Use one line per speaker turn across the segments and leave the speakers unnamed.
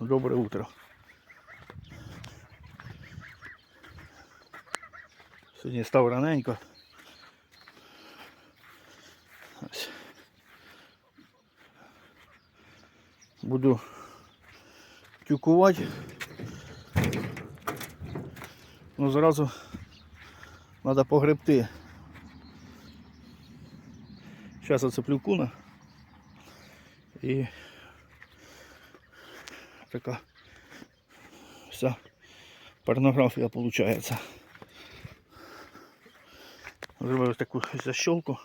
Доброе утро. Сьогодні став раненько. Буду тюкувати. Ну зразу треба погребти. Зараз оцеплю куна. І така вся порнографія виходить. Зробив таку защелку.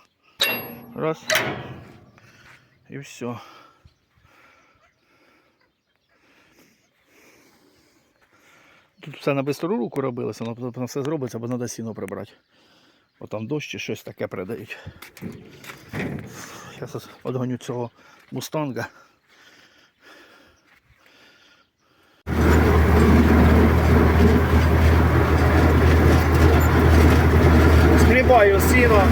Раз. І все. Тут все на бистру руку робилося, потім все зробиться, бо треба сіно прибрати. Бо там дощ чи щось таке придають. Зараз одгоню цього мустанга. Згрібаю сіно,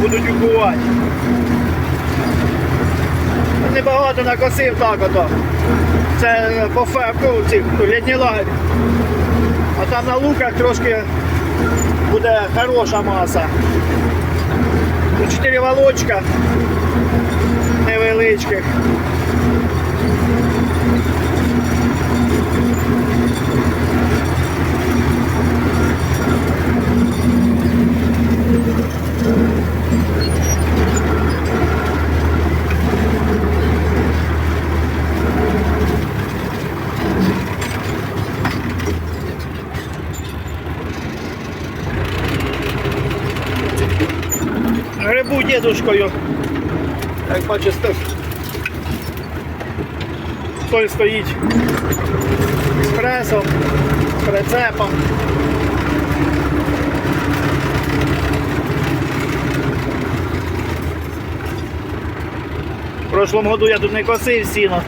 буду тюкувати. Небагато накосив так ото. Це по ферку цих літній лагерь. А там на луках трошки буде хороша маса. Тут Чотири волочка невеличких. Дідушкою. Як бачите, той стоїть з пресом, з прицепом. В прошлому году я тут не косив сіно.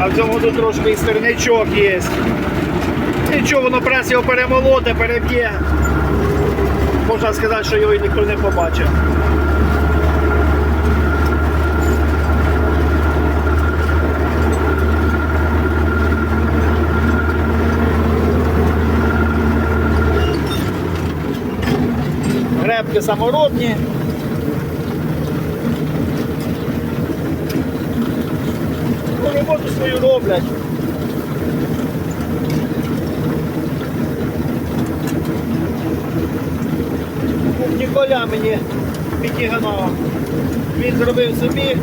А в цьому году трошки і стерничок є. Нічого, воно прес його перемолоте, переб'є. Можна сказати, що його і ніхто не побачив. Гребки саморобні. Роботу свою роблять. Ніколя мені підігнав. Він зробив собі.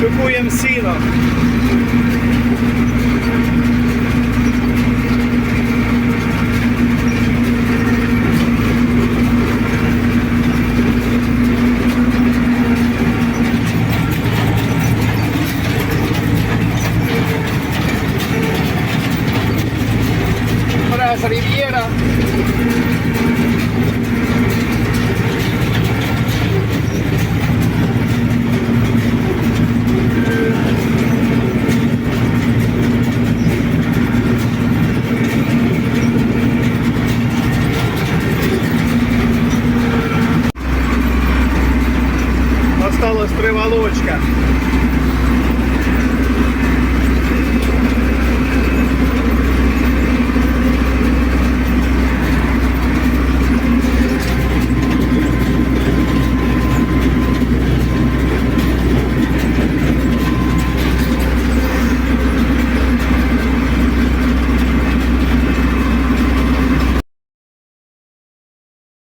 Шукуємо сіно. Прес Рів'єра. Осталось три волочка.